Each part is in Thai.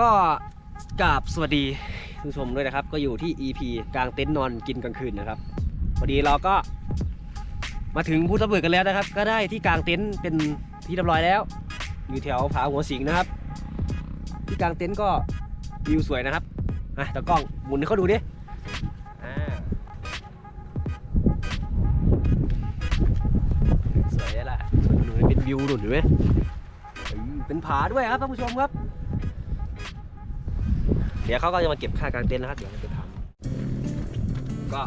ก็กราบสวัสดีผู้ชมด้วยนะครับ ก็อยู่ที่ EP กลางเต็นท์นอนกินกลางคืนนะครับพอดีเราก็มาถึงภูทับเบิกกันแล้วนะครับ ก็ได้ที่กลางเต็นท์เป็นที่เรียบร้อยแล้ว อยู่แถวผาหัวสิงนะครับ ที่กลางเต็นท์ก็วิวสวยนะครับอะตากล้องหมุนให้เขาดูดิสวยแล้วล่ะหนูเป็นวิวหนุนเห็นไหมเฮ้ยเป็นผาด้วยครับท่านผู้ชมครับ เดี๋ยวเขาก็จะมาเก็บค่ากางเต็นท์นะครับเดี๋ยวเราไปทำก็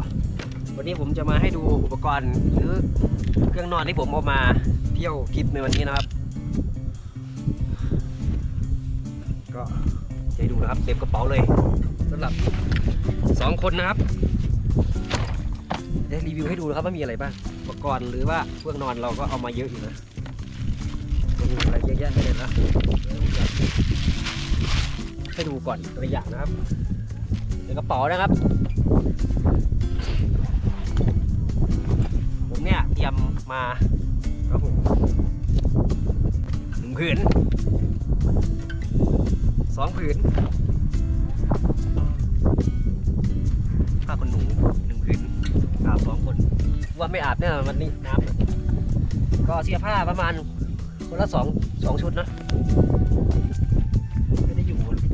วันนี้ผมจะมาให้ดูอุปกรณ์หรือเครื่องนอนที่ผมเอามาเที่ยวทริปในวันนี้นะครับ ก็จะดูนะครับเต็มกระเป๋าเลยสำหรับสองคนนะครับจะรีวิวให้ดูนะครับว่ามีอะไรบ้างอุปกรณ์หรือว่าเครื่องนอนเราก็เอามาเยอะอยู่นะมีอะไรเยอะแยะไปเลยนะ ให้ดูก่อนตัวอย่างนะครับในกระเป๋านะครับ ผมเนี่ยเตรียมมาครับผมหนึ่งผืนสองผืนผ้าขนหนูหนึ่งผืนอาบสองคน ว่าไม่อาบเนี่ยวันนี้น้ำก็เสื้อผ้าประมาณคนละสองสองชุดนะ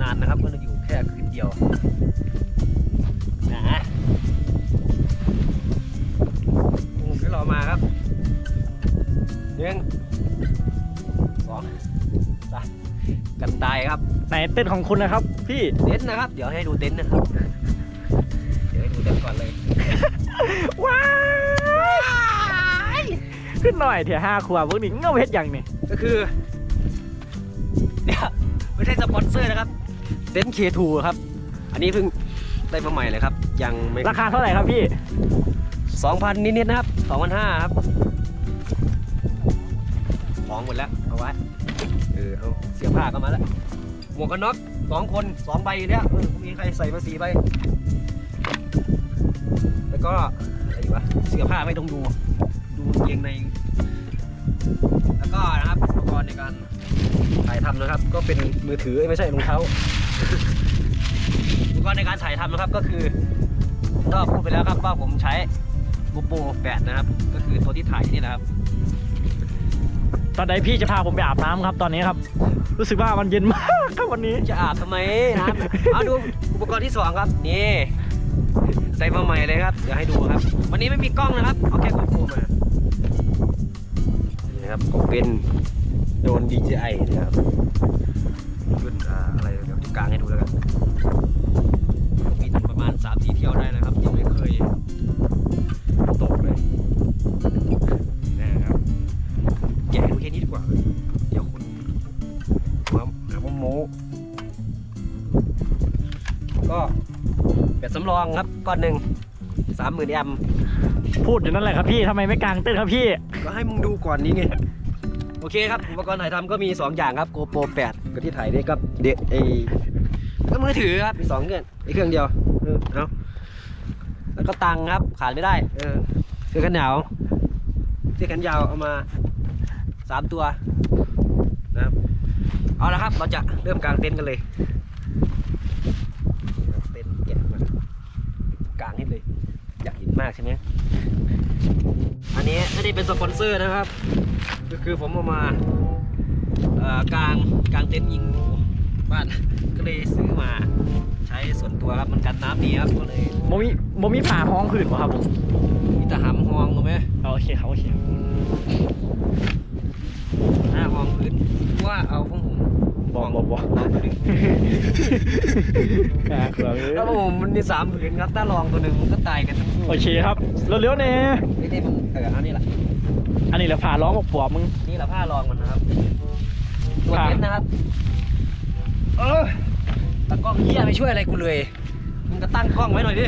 นานนะครับมันอยู่แค่คืนเดียวนะผมที่เรามาครับหนึ่งสองสามกันตายครับไหนเต้นของคุณนะครับ พี่ เต็นท์นะครับ เดี๋ยวให้ดูเต็นท์นะครับ เดี๋ยวให้ดูเต็นท์ก่อนเลย ว้ายขึ้นหน่อยเถอะห้าขวบพวกนี้เงาเพชรอย่างนี่ก็คือ เนี่ยไม่ใช่สปอนเซอร์นะครับ เต็นท์ K2 ครับ อันนี้เพิ่งได้มาใหม่เลยครับ ยังไม่ราคาเท่าไหร่ครับพี่สองพันนิดๆนะครับสองพันห้าครับ ของหมดแล้ว เอาไว้ เออ เอาเสื้อผ้าก็มาแล้ว หมวกกันน็อกสองคนสองใบอยู่เนี่ยเออมีใครใส่มาสี่ใบ แล้วก็อะไรอีกวะเสื้อผ้าไม่ต้องดู ดูกางเกงใน แล้วก็นะครับอุปกรณ์ในการถ่ายทำนะครับ ก็เป็นมือถือเอ้ยไม่ใช่รองเท้า อุปกรณ์ในการถ่ายทำนะครับก็คือก็พูดไปแล้วครับว่าผมใช้ GoPro 8นะครับ ก็คือตัวที่ถ่ายนี่นะครับ ตอนใดพี่จะพาผมไปอาบน้ำครับตอนนี้ครับ รู้สึกว่ามันเย็นมากครับวันนี้ จะอาบทำไมน้ำเอาดูอุปกรณ์ที่สองครับนี่ได้มาใหม่เลยครับเดี๋ยวให้ดูครับ วันนี้ไม่มีกล้องนะครับเอาแค่ GoPro มานี่นะครับก็เป็นโดรน DJI นะครับขึ้นอ่าอะไรเดี๋ยวจะ กลางให้ดูแล้วกันมีถึงประมาณ3 4เที่ยวได้นะครับยังไม่เคยตกเลยนะครับแกะให้ดูแค่นี้ดีกว่า เดี๋ยวคุณมาหาว่าโมก็แบตสำรองครับก้อนหนึ่งสามหมื่นแอมป์พูดอยู่นั่นแหละครับพี่ทำไมไม่กางเต้นครับพี่ ก็ให้มึงดูก่อนนี้ไง โอเคครับอุปกรณ์ถ่ายทำก็มี 2 อย่างครับ GoPro 8กับที่ถ่ายนี่กับเดไอก็มือถือครับมีสองเครื่องไอเครื่องเดียวเออเอาแล้วก็ตังค์ครับขาดไม่ได้ เออเสื้อกันหนาวเสื้อกันยาวเอามาสามตัวนะครับเอาละครับ เราจะเริ่มกางเต็นท์กันเลยเต็นท์แกะมากางให้เลย อยากเห็นมากใช่ไหม อันนี้ไม่ได้เป็นสปอนเซอร์นะครับ ก็คือผมเอามาเอ่อกลางกลางเต็นท์ยิงงูบ้านก็เลยซื้อมาใช้ส่วนตัวครับมันกันน้ำดีครับก็เลยโมมีโมมีผ่าห้องผื่นป่ะครับผมมีตะหำหองถูกไหมเอาโอเคครับโอเคหน้าหองพื้นว่าเอาของผม บอกบอกบอกลองตัวหนึงอ่าครับแล้วผมมันมีสามผืนครับถ้าลองตัวหนึ่งมันก็ตายกันทั้งคู่โอเคครับเร็วๆเนี่ยไม่ได้มันเอออันนี้แหละอันนี้เราผ่าร้องบอกปวบมึงนี่แหละผ้ารองมันนะครับตัวครับเต็นท์นะครับเออตากล้องเหี้ยไม่ช่วยอะไรกูเลยมึงก็ตั้งกล้องไว้หน่อยดิ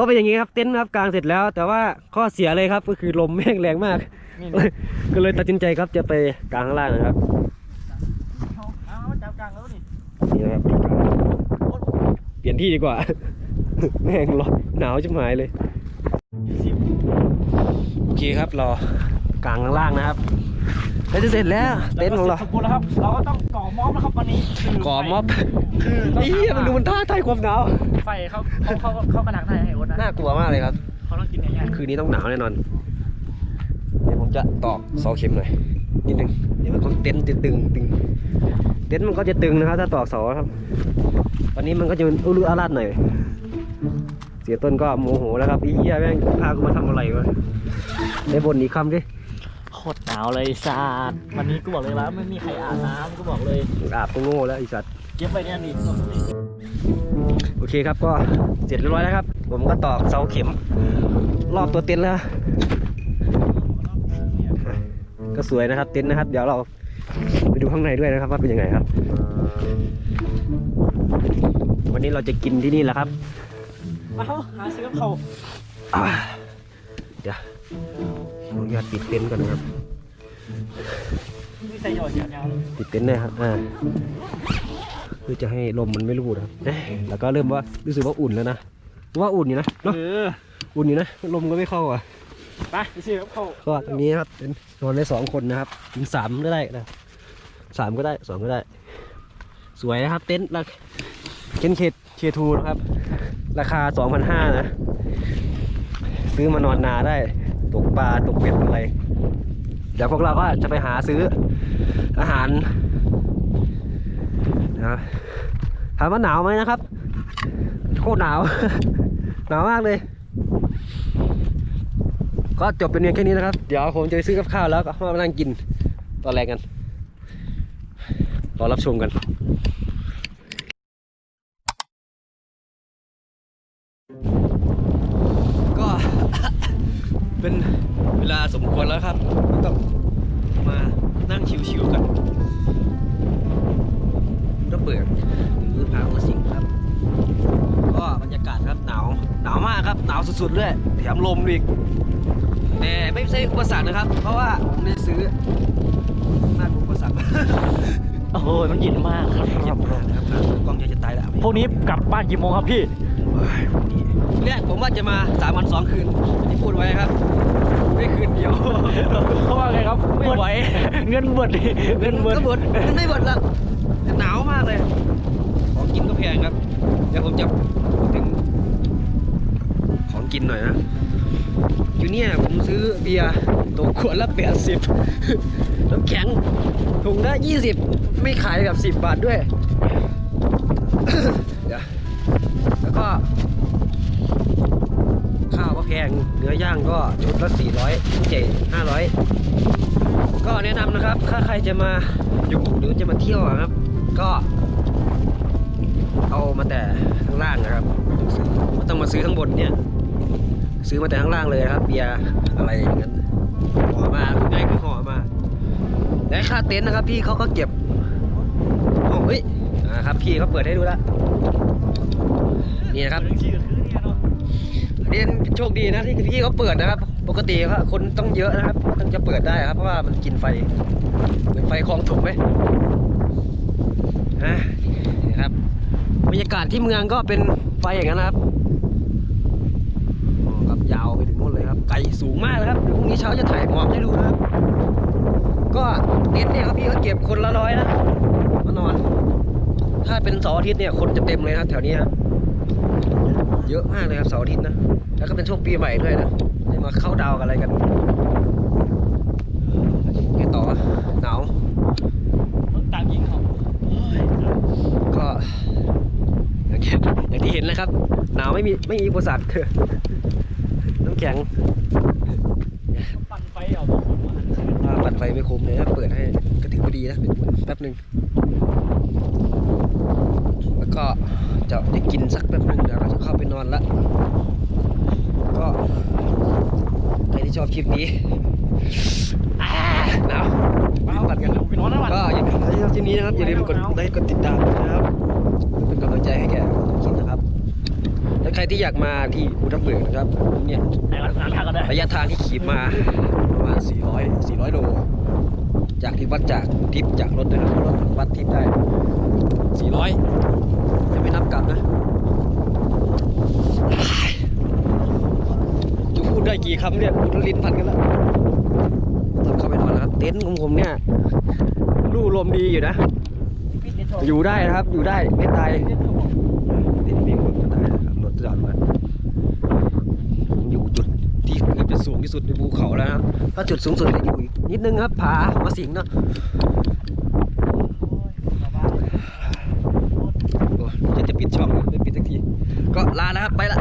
ก็เป็นอย่างนี้ครับเต็นท์ครับกลางเสร็จแล้ว แต่ว่าข้อเสียเลยครับก็คือลมแม่งแรงมากนี่ก็เลยตัดสินใจครับจะไปกลางข้างล่างนะครับเอาเอาจับกลางแล้วนี่นี่นะครับเปลี่ยนที่ดีกว่า แม่งร้อนหนาวชิบหายเลยสิบโอเคครับรอกลางข้างล่างนะครับแล้วจะเสร็จแล้วเต็นท์ของเราสมบูรณ์แล้วครับเราก็ต้องก่อ ม็อบนะครับวันนี้คือก่อม็อบคือต้องไอ้เหี้ยมันดูมันท้าทายความหนาวไฟเขาเขาเขาเขากระดักได้ให้โอ๊ตนะน่ากลัวมากเลยครับเขาต้องกินง่ายคืนนี้ต้องหนาวแน่นอนเดี๋ยวผมจะตอกเสาเข็มหน่อยนิดนึงเดี๋ยวมันก็เต็นท์จะตึงตึงเต็นท์มันก็จะตึงนะครับ ถ้าตอกเสาครับตอนนี้มันก็จะอุลุอาราดหน่อยเสียต้นก็โมโหแล้วครับไอ้เหี้ยแม่งพากูมาทำอะไรวะได้บนอีกคำดิๆโค ตรหนาวเลยสาดวันนี้กูบอกเลยว่าไม่มีใครอาบน้ำกูบอกเลยอาบก็โง่แล้วไอ้สัตว์เก็บไปเนี่ยนี่โอเคครับก็เสร็จเรียบร้อยแล้วครับ ผมก็ตอกเสาเข็ม รอบตัวเต็นท์แล้วก็สวยนะครับเต็นท์นะครับ เดี๋ยวเราไปดูข้างในด้วยนะครับ ว่าเป็นยังไงครับ วันนี้เราจะกินที่นี่แหละครับเอาหาซื้อกับเขาอ่าเดี๋ยวขออนุญาตปิดเต็นท์ก่อนนะครับ ไม่ใส่หยอดเสียงยาวปิดเต็นท์หนะครับอ่าเพื่อจะให้ลมมันไม่รูดนะครับเอ๊ะแล้วก็เริ่มว่ารู้สึกว่าอุ่นแล้วนะว่าอุ่นอยู่นะเนาะเอออุ่นอยู่นะลมก็ไม่เข้าอะ ไปไปซื้อกับเขาก็ตรงนี้ครับเป็นนอนได้สองคนนะครับถึงสามก็ได้นะสามก็ได้สองก็ได้ สวยนะครับ เต็นท์ราคาเคนเคเคทูนะครับ ราคาสองพันห้านะ ซื้อมานอนนาได้ ตกปลาตกเป็ดอะไร เดี๋ยวพวกเราก็จะไปหาซื้ออาหารนะครับถามว่าหนาวไหมนะครับ โคตรหนาว หนาวมากเลย ก็จบเป็นเพียงแค่นี้นะครับ เดี๋ยวผมจะไปซื้อกับข้าวแล้วก็มานั่งกินตอนแรกกันรอรับชมกันก็เป็น ลาสมควรแล้วครับต้องมานั่งชิวๆกันก็เปิดมือพามาสิงครับ ก็บรรยากาศครับหนาวหนาวมากครับหนาวสุดๆเลยแถมลมอีกแต่ไม่ใช่อุปสรรคนะครับ เพราะว่าผมได้ซื้อมากกว่าอุปสรรคโอ้โหมันเย็นมากครับเยี่ยมมากนะครับกล้องจะจะตายแล้วพวกนี้กลับบ้านกี่โมงครับพี่ เนี่ยผมว่าจะมาสามวันสองคืนที่พูดไว้ครับไม่คืนเดียวเขาว่าไงครับไม่ไหวเงินเบิดดิเงินเบิดก็หมดมันไม่หมดหรอกแต่หนาวมากเลย ของกินก็แพงครับ เดี๋ยวผมจะพูดถึงของกินหน่อยนะอยู่เนี่ยผมซื้อเบียร์ตัวขวดละแปดสิบน้ำแข็งถุงละยี่สิบไม่ขายแบบสิบบาทด้วย เดี๋ยวแล้วก็ข้าวก็ แพงเนื้อย่างก็ชุดละสี่ร้อยเจ็ดห้าร้อยก็แนะนำนะครับ ถ้าใครจะมาอยู่หรือจะมาเที่ยวครับ ก็เอามาแต่ข้างล่างนะครับไม่ต้องมาซื้อข้างบนเนี่ย ซื้อมาแต่ข้างล่างเลยครับ เบียร์อะไรอย่างนั้นห่อมาง่ายคือห่อมาและค่าเต็นท์นะครับ พี่เขาก็เก็บโอ้ยนะครับพี่เขาเปิดให้ดูแล้วนี่นะครับ เรียนโชคดีนะที่พี่เขาเปิดนะครับ ปกติครับคนต้องเยอะนะครับต้องจะเปิดได้ครับ เพราะว่ามันกินไฟเหมือนไฟคลองถมไหมอะนี่ครับบรรยากาศที่เมืองก็เป็นไฟอย่างนั้นนะครับอ๋อครับยาวไปถึงนู่นเลยครับ ไกลสูงมากเลยครับพรุ่งนี้เช้าจะถ่ายหมอกให้ดูนะครับ ก็เต็นเนี่ยครับพี่เขาเก็บคนละร้อยนะมานอน ถ้าเป็นเสาร์อาทิตย์เนี่ยคนจะเต็มเลยนะครับแถวนี้ครับ เยอะมากเลยครับเสาร์อาทิตย์นะ แล้วก็เป็นช่วงปีใหม่ด้วยนะได้มาเข้าดาวกันอะไรกันไงต่อหนาวตามยิงเขาก็อย่างที่เห็นเลยครับ หนาวไม่มีไม่มีอุปสรรคน้ำแข็งปั่นไฟเอา ไฟไม่คุ้มเลยถ้าเปิดให้ก็ถือว่าดีนะเป็นบุญแป๊บหนึ่งแล้วก็จะจะกินสักแป๊บหนึ่งเดี๋ยวเราจะเข้าไปนอนละก็ใครที่ชอบคลิปนี้อ่าหนาวรีบปัดกันไปนอนแล้ววันก็อย่าลืมที่ชอบคลิปนี้นะครับอย่าลืมกดไลค์กดติดตามด้วยนะครับเพื่อเป็นกำลังใจให้แก่ คนคิดนะครับแถ้าใครที่อยากมาที่ภูทับเบิกนะครับเนี่ยในร้านค้าก็ได้ระยะทางที่ขี่มาประมาณ 400 400 โล จากที่วัดจากทิปจากรถนะครับรถวัดทิปได้ 400 จะไม่นับกลับนะจะพูดได้กี่คำเนี่ยพูดลิ้นพันกันแล้วตอนเข้าไปนอนนะครับ เต็นท์ของผมเนี่ยรูลมดีอยู่นะ อยู่ได้นะครับ อยู่ได้ไม่ตายเต็นท์มีคนก็ตาย นะครับรถจอยู่จุดที่เกือบจะสูงที่สุดในภูเขาแล้วนะถ้าจุดสูงสุดจะอยู่อีกนิดนึงครับผาของมาสิงเนาะโอ้ยจะจะปิดช่องไม่ปิดสักที ก็ลาแล้วครับไปละ